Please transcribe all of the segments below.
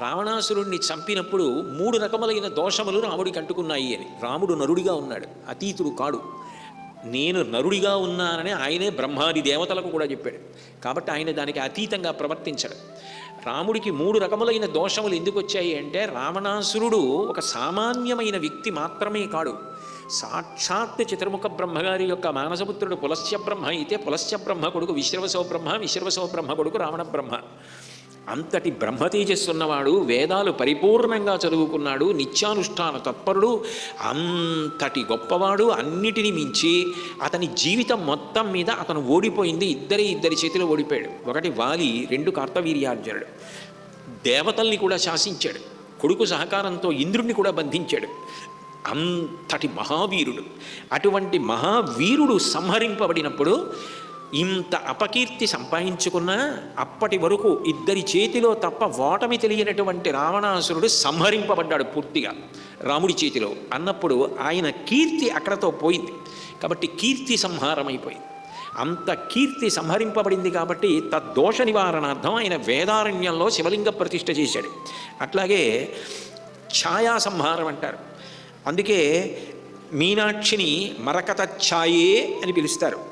రావణాసురుణ్ణి చంపినప్పుడు మూడు రకములైన దోషములు రాముడికి అంటుకున్నాయి అని. రాముడు నరుడిగా ఉన్నాడు అతీతుడు కాడు. నేను నరుడిగా ఉన్నానని ఆయనే బ్రహ్మాది దేవతలకు కూడా చెప్పాడు. కాబట్టి ఆయన దానికి అతీతంగా ప్రవర్తించడు. రాముడికి మూడు రకములైన దోషములు ఎందుకు వచ్చాయి అంటే రావణాసురుడు ఒక సామాన్యమైన వ్యక్తి మాత్రమే కాడు. సాక్షాత్ చతుర్ముఖ బ్రహ్మగారి యొక్క మానసపుత్రుడు పులస్య బ్రహ్మ అయితే పులస్య బ్రహ్మ కొడుకు విశ్రవసవ బ్రహ్మ విశ్రవసవ బ్రహ్మ కొడుకు రావణ బ్రహ్మ. అంతటి బ్రహ్మ వేదాలు పరిపూర్ణంగా చదువుకున్నాడు నిత్యానుష్ఠాన తత్పరుడు అంతటి గొప్పవాడు అన్నిటిని మించి అతని జీవితం మొత్తం మీద అతను ఓడిపోయింది ఇద్దరి ఇద్దరి చేతిలో ఓడిపోయాడు. ఒకటి వాలి రెండు కార్తవీర్యార్జునుడు. దేవతల్ని కూడా శాసించాడు. కొడుకు సహకారంతో ఇంద్రుడిని కూడా బంధించాడు. అంతటి మహావీరుడు. అటువంటి మహావీరుడు సంహరింపబడినప్పుడు ఇంత అపకీర్తి సంపాదించుకున్న అప్పటి వరకు ఇద్దరి చేతిలో తప్ప ఓటమి తెలియనటువంటి రావణాసురుడు సంహరింపబడ్డాడు పూర్తిగా రాముడి చేతిలో. అన్నప్పుడు ఆయన కీర్తి అక్కడతో పోయింది. కాబట్టి కీర్తి సంహారం అయిపోయింది అంత కీర్తి సంహరింపబడింది కాబట్టి తద్దోష నివారణార్థం ఆయన వేదారణ్యంలో శివలింగ ప్రతిష్ఠ చేశాడు. అట్లాగే ఛాయా సంహారం అంటారు. అందుకే మీనాక్షిని మరకత ఛాయే అని పిలుస్తారు.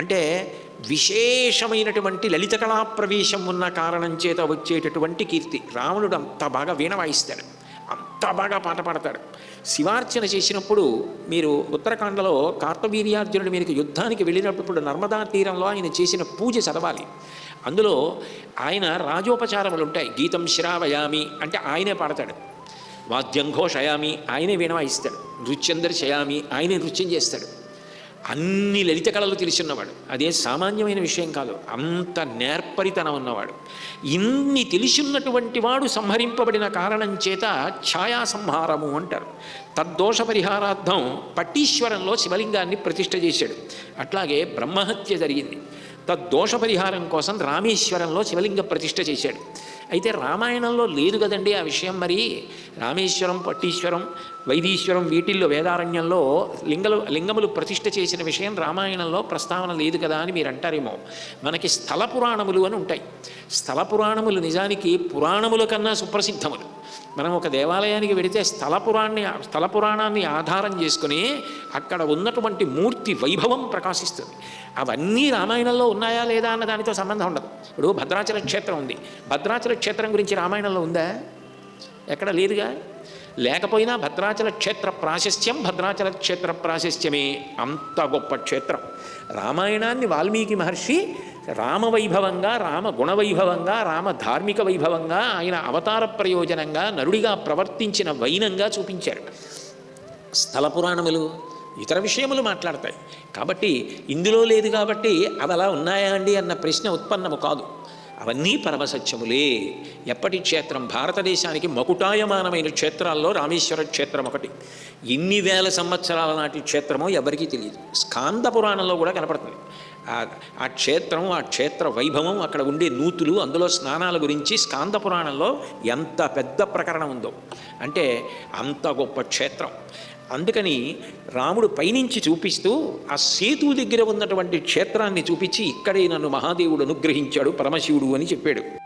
అంటే విశేషమైనటువంటి లలిత కళా ప్రవేశం ఉన్న కారణం చేత వచ్చేటటువంటి కీర్తి. రావణుడు అంత బాగా వీణ వాయిస్తాడు. అంత బాగా పాట పాడతాడు. శివార్చన చేసినప్పుడు మీరు ఉత్తరాఖండలో కార్తవీర్యార్జునుడి మీదకి యుద్ధానికి వెళ్ళినప్పుడు నర్మదా తీరంలో ఆయన చేసిన పూజ చదవాలి. అందులో ఆయన రాజోపచారములు ఉంటాయి. గీతం శ్రావయామి అంటే ఆయనే పాడతాడు. వాద్యం ఘోషయామి ఆయనే వీణ వాయిస్తాడు. నృత్యం దర్శయామి ఆయనే నృత్యం చేస్తాడు. అన్ని లలిత కళలు తెలిసిన్నవాడు అదే సామాన్యమైన విషయం కాదు అంత నేర్పరితనం ఉన్నవాడు. ఇన్ని తెలిసిన్నటువంటి వాడు సంహరింపబడిన కారణం చేత ఛాయా సంహారము అంటారు. తద్దోష పరిహారార్థం పట్టీశ్వరంలో శివలింగాన్ని ప్రతిష్ఠ చేశాడు. అట్లాగే బ్రహ్మహత్య జరిగింది. తద్దోష పరిహారం కోసం రామేశ్వరంలో శివలింగ ప్రతిష్ఠ చేశాడు. అయితే రామాయణంలో లేదు కదండి ఆ విషయం మరి. రామేశ్వరం పట్టీశ్వరం వైదీశ్వరం వీటిల్లో వేదారణ్యంలో లింగలు లింగములు ప్రతిష్ఠ చేసిన విషయం రామాయణంలో ప్రస్తావన లేదు కదా అని మీరు అంటారేమో. మనకి స్థల పురాణములు అని ఉంటాయి. స్థల పురాణములు నిజానికి పురాణముల కన్నా సుప్రసిద్ధములు. మనం ఒక దేవాలయానికి వెడితే స్థల పురాణాన్ని స్థల పురాణాన్ని ఆధారం చేసుకుని అక్కడ ఉన్నటువంటి మూర్తి వైభవం ప్రకాశిస్తుంది. అవన్నీ రామాయణంలో ఉన్నాయా లేదా అన్న దానితో సంబంధం ఉండదు. ఇప్పుడు భద్రాచల క్షేత్రం ఉంది. భద్రాచల క్షేత్రం గురించి రామాయణంలో ఉందా? ఎక్కడ లేదుగా? లేకపోయినా భద్రాచల క్షేత్ర ప్రాశస్త్యం భద్రాచల క్షేత్ర ప్రాశస్త్యమే అంత గొప్ప క్షేత్రం. రామాయణాన్ని వాల్మీకి మహర్షి రామవైభవంగా రామ గుణవైభవంగా రామ ధార్మిక వైభవంగా ఆయన అవతార ప్రయోజనంగా నరుడిగా ప్రవర్తించిన వైనంగా చూపించారు. స్థల పురాణములు ఇతర విషయములు మాట్లాడతాయి. కాబట్టి ఇందులో లేదు కాబట్టి అవి అలా ఉన్నాయా అండి అన్న ప్రశ్న ఉత్పన్నము కాదు. అవన్నీ పరమసత్యములే. ఎప్పటి క్షేత్రం? భారతదేశానికి మకుటాయమానమైన క్షేత్రాల్లో రామేశ్వర క్షేత్రం ఒకటి. ఎన్ని వేల సంవత్సరాల నాటి క్షేత్రమో ఎవరికీ తెలియదు. స్కాంద పురాణంలో కూడా కనపడుతుంది. ఆ క్షేత్రం ఆ క్షేత్ర వైభవం అక్కడ ఉండే నూతులు అందులో స్నానాల గురించి స్కాంద పురాణంలో ఎంత పెద్ద ప్రకరణం ఉందో. అంటే అంత గొప్ప క్షేత్రం. అందుకని రాముడు పైనుంచి చూపిస్తూ ఆ సేతు దగ్గర ఉన్నటువంటి క్షేత్రాన్ని చూపించి ఇక్కడే నన్ను మహాదేవుడు అనుగ్రహించాడు పరమశివుడు అని చెప్పాడు.